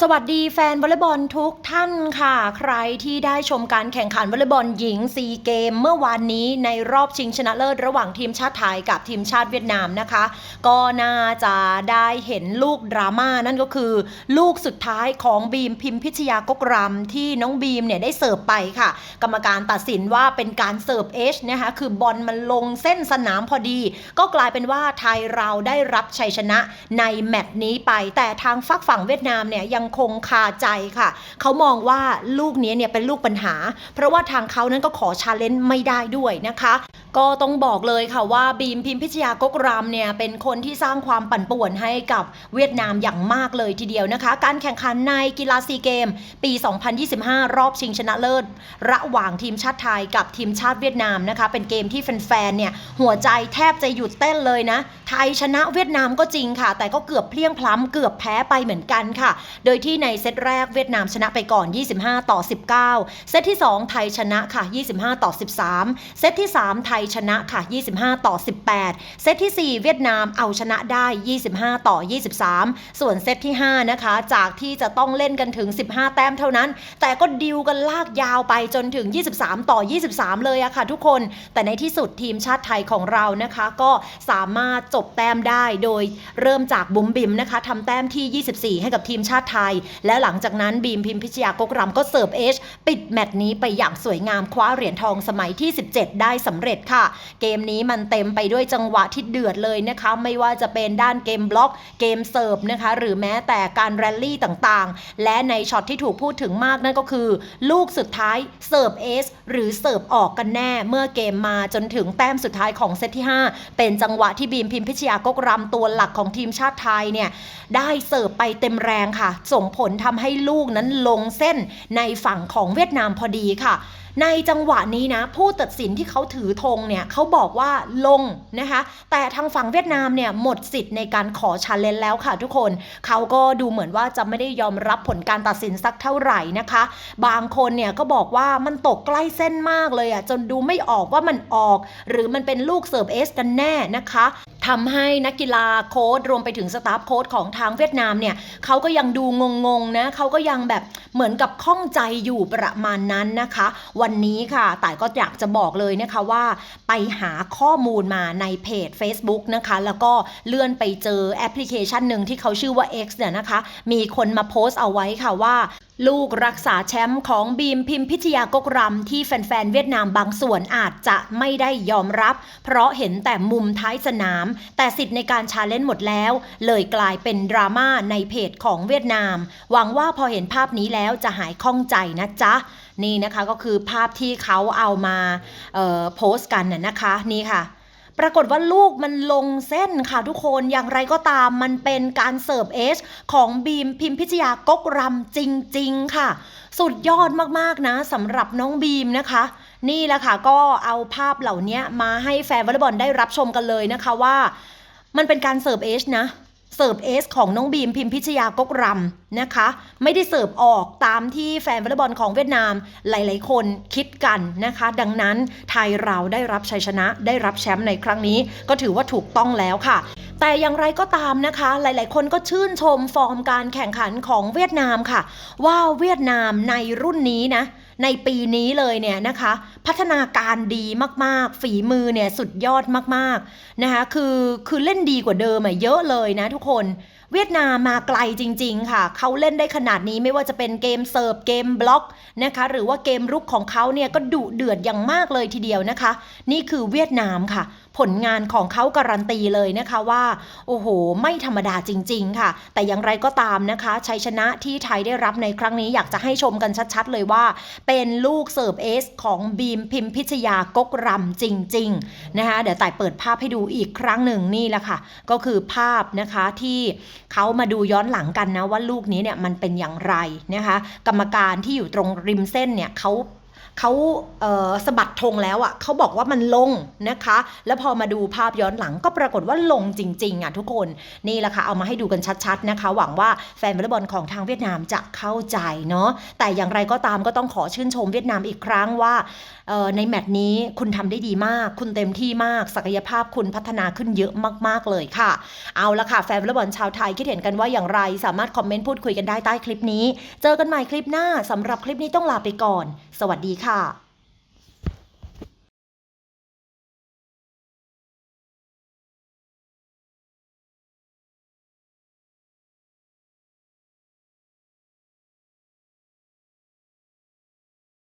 สวัสดีแฟนวอลเลย์บอลทุกท่านค่ะ ใครที่ได้ชมการแข่งขันวอลเลย์บอลหญิงซีเกม เมื่อวานนี้ในรอบชิงชนะเลิศระหว่างทีมชาติไทยกับทีมชาติเวียดนามนะคะ ก็น่าจะได้เห็นลูกดราม่านั่นก็คือ ลูกสุดท้ายของบีมพิมพิชยากกรำที่น้องบีมเนี่ยได้เสิร์ฟไปค่ะ กรรมการตัดสินว่าเป็นการเสิร์ฟเอชนะคะคือบอลมันลงเส้นสนามพอดี ก็กลายเป็นว่าไทยเราได้รับชัยชนะในแมตช์นี้ไป แต่ทางฝักฝั่งเวียดนามเนี่ยยังคงคาใจค่ะ เขามองว่าลูกนี้เนี่ยเป็นลูกปัญหา เพราะว่าทางเขานั้นก็ขอชาเลนจ์ไม่ได้ด้วยนะคะ ก็ต้องบอกเลยค่ะว่าบีมพิมพิชยากกรำเนี่ยเป็นคนที่สร้างความปั่นป่วนให้กับเวียดนามอย่างมากเลยทีเดียวนะคะ การแข่งขันในกีฬาซีเกม ปี 2025 รอบชิงชนะเลิศ ระหว่างทีมชาติไทยกับทีมชาติเวียดนามนะคะ เป็นเกมที่แฟนๆเนี่ยหัวใจแทบจะหยุดเต้นเลยนะ ไทยชนะเวียดนามก็จริงค่ะ แต่ก็เกือบเพลียงพล้ำเกือบแพ้ไปเหมือนกันค่ะ โดยที่ในเซตแรกเวียดนามชนะไปก่อน 25 ต่อ 19 เซตที่ 2 ไทยชนะค่ะ 25 ต่อ 13 เซตที่ 3 ไทยชนะค่ะ 25 ต่อ 18 เซตที่ 4 เวียดนามเอาชนะได้ 25 ต่อ 23 ส่วนเซตที่ 5 นะคะ จากที่จะต้องเล่นกันถึง 15 แต้มเท่านั้น แต่ก็ดิวกันลากยาวไปจนถึง 23 ต่อ 23 เลยอะค่ะทุกคน แต่ในที่สุดทีมชาติไทยของเรานะคะ ก็สามารถจบแต้มได้โดยเริ่มจากบุ๋มบิมนะคะทำแต้มที่ 24 ให้กับทีมชาติไทยและหลังจากนั้นบีมพิมพิชยากกรำก็เสิร์ฟเอชปิดแมตช์นี้ไปอย่างสวยงามคว้าเหรียญทองสมัยที่ 17 ได้สำเร็จค่ะ เกมนี้มันเต็มไปด้วยจังหวะที่เดือดเลยนะคะ ไม่ว่าจะเป็นด้านเกมบล็อก เกมเสิร์ฟนะคะ หรือแม้แต่การแรลลี่ต่างๆ และในช็อตที่ถูกพูดถึงมากนั่นก็คือ ลูกสุดท้ายเสิร์ฟเอสหรือเสิร์ฟออกกันแน่เมื่อเกมมาจนถึงแต้มสุดท้ายของเซตที่ 5 เป็นจังหวะที่บีมพิมพิชยากกรำตัวหลักของทีมชาติไทยเนี่ยได้เสิร์ฟไปเต็มแรงค่ะส่งผลทำให้ลูกนั้นลงเส้นในฝั่งของเวียดนามพอดีค่ะ ในจังหวะนี้นะผู้ตัดสินที่เขาถือธงเนี่ยเขาบอกว่าลงนะคะ แต่ทางฝั่งเวียดนามเนี่ยหมดสิทธิ์ในการขอชาเลนจ์แล้วค่ะทุกคน เขาก็ดูเหมือนว่าจะไม่ได้ยอมรับผลการตัดสินสักเท่าไหร่นะคะ บางคนเนี่ยก็บอกว่ามันตกใกล้เส้นมากเลยอะจนดูไม่ออกว่ามันออก หรือมันเป็นลูกเสิร์ฟเอสกันแน่นะคะทำให้นักกีฬาโค้ดรวมไปถึงสตาฟโค้ดของทางเวียดนามเนี่ยเขาก็ยังดูงงๆนะเขาก็ยังแบบเหมือนกับข้องใจอยู่ประมาณนั้นนะคะวันนี้ค่ะแต่ก็อยากจะบอกเลยนะคะว่า ไปหาข้อมูลมาในเพจ Facebook นะคะ แล้วก็เลื่อนไปเจอแอปพลิเคชันหนึ่งที่เขาชื่อว่า X เนี่ยนะคะ มีคนมาโพสต์เอาไว้ค่ะว่า ลูกรักษาแชมป์ของบีมพิมพิชยากกรำที่แฟนๆ เวียดนามบางส่วนอาจจะไม่ได้ยอมรับ เพราะเห็นแต่มุมท้ายสนาม แต่สิทธิ์ในการชาเลนจ์หมดแล้ว เลยกลายเป็นดราม่าในเพจของเวียดนาม หวังว่าพอเห็นภาพนี้แล้วจะหายข้องใจนะจ๊ะ นี่นะคะก็คือภาพที่เขาเอามาออโพสต์กันน่ะนะคะ นี่ค่ะ ปรากฏว่าลูกมันลงเส้นค่ะทุกคนอย่างไรก็ตามมันเป็นการเสิร์ฟเอชของบีมพิมพิชยากกรำจริง ๆ ค่ะ สุดยอดมากๆนะสำหรับน้องบีมนะคะ นี่แหละค่ะก็เอาภาพเหล่านี้มาให้แฟนวอลเลย์บอลได้รับชมกันเลยนะคะว่า มันเป็นการเสิร์ฟเอชนะ เสิร์ฟเอสของน้องบีมพิมพิชยากกรำนะคะ ไม่ได้เสิร์ฟออกตามที่แฟนวอลเลย์บอลของเวียดนามหลาย ๆ คนคิดกันนะคะ ดังนั้นไทยเราได้รับชัยชนะได้รับแชมป์ในครั้งนี้ ก็ถือว่าถูกต้องแล้วค่ะ แต่อย่างไรก็ตามนะคะ หลาย ๆ คนก็ชื่นชมฟอร์มการแข่งขันของเวียดนามค่ะ ว่าเวียดนามในรุ่นนี้นะ ในปีนี้เลยเนี่ยนะคะ พัฒนาการดีมากๆ ฝีมือเนี่ยสุดยอดมากๆนะคะคือคือเล่นดีกว่าเดิมอะเยอะเลยนะทุกคน เวียดนามมาไกลจริง ๆ ค่ะ เขาเล่นได้ขนาดนี้ไม่ว่าจะเป็นเกมเสิร์ฟเกมบล็อกนะคะ หรือว่าเกมรุกของเขาเนี่ยก็ดุเดือดอย่างมากเลยทีเดียวนะคะ นี่คือเวียดนามค่ะ ผลงานของเขาการันตีเลยนะคะว่า โอ้โห ไม่ธรรมดาจริง ๆ ค่ะ แต่อย่างไรก็ตามนะคะชัยชนะที่ไทยได้รับในครั้งนี้อยากจะให้ชมกันชัดๆ เลยว่า เป็นลูกเสิร์ฟเอสของบีมพิมพิชยากกรำจริง ๆ นะคะเดี๋ยวต่เปิดภาพให้ดูอีกครั้งหนึ่งนี่แหละค่ะ ก็คือภาพนะคะที่เขามาดูย้อนหลังกันนะว่าลูกนี้เนี่ยมันเป็นอย่างไรนะคะ กรรมการที่อยู่ตรงริมเส้นเนี่ยเขา เขาเสะบัดธงแล้วอะ่ะเขาบอกว่ามันลงนะคะ แล้วพอมาดูภาพย้อนหลังก็ปรากฏว่าลงจริงๆอะทุกคนนี่แหละค่ะเอามาให้ดูกันชัดๆนะคะ หวังว่าแฟนวอลเลย์บอลของทางเวียดนามจะเข้าใจเนาะแต่อย่างไรก็ตามก็ต้องขอชื่นชมเวียดนามอีกครั้งว่าในแมตช์นี้คุณทำได้ดีมาก คุณเต็มที่มาก ศักยภาพคุณพัฒนาขึ้นเยอะมากๆเลยค่ะ เอาละค่ะแฟนวอลเลย์บอลชาวไทยคิดเห็นกันว่าอย่างไร สามารถคอมเมนต์พูดคุยกันได้ใต้คลิปนี้ เจอกันใหม่คลิปหน้าสำหรับคลิปนี้ต้องลาไปก่อน สวัสดีค่ะ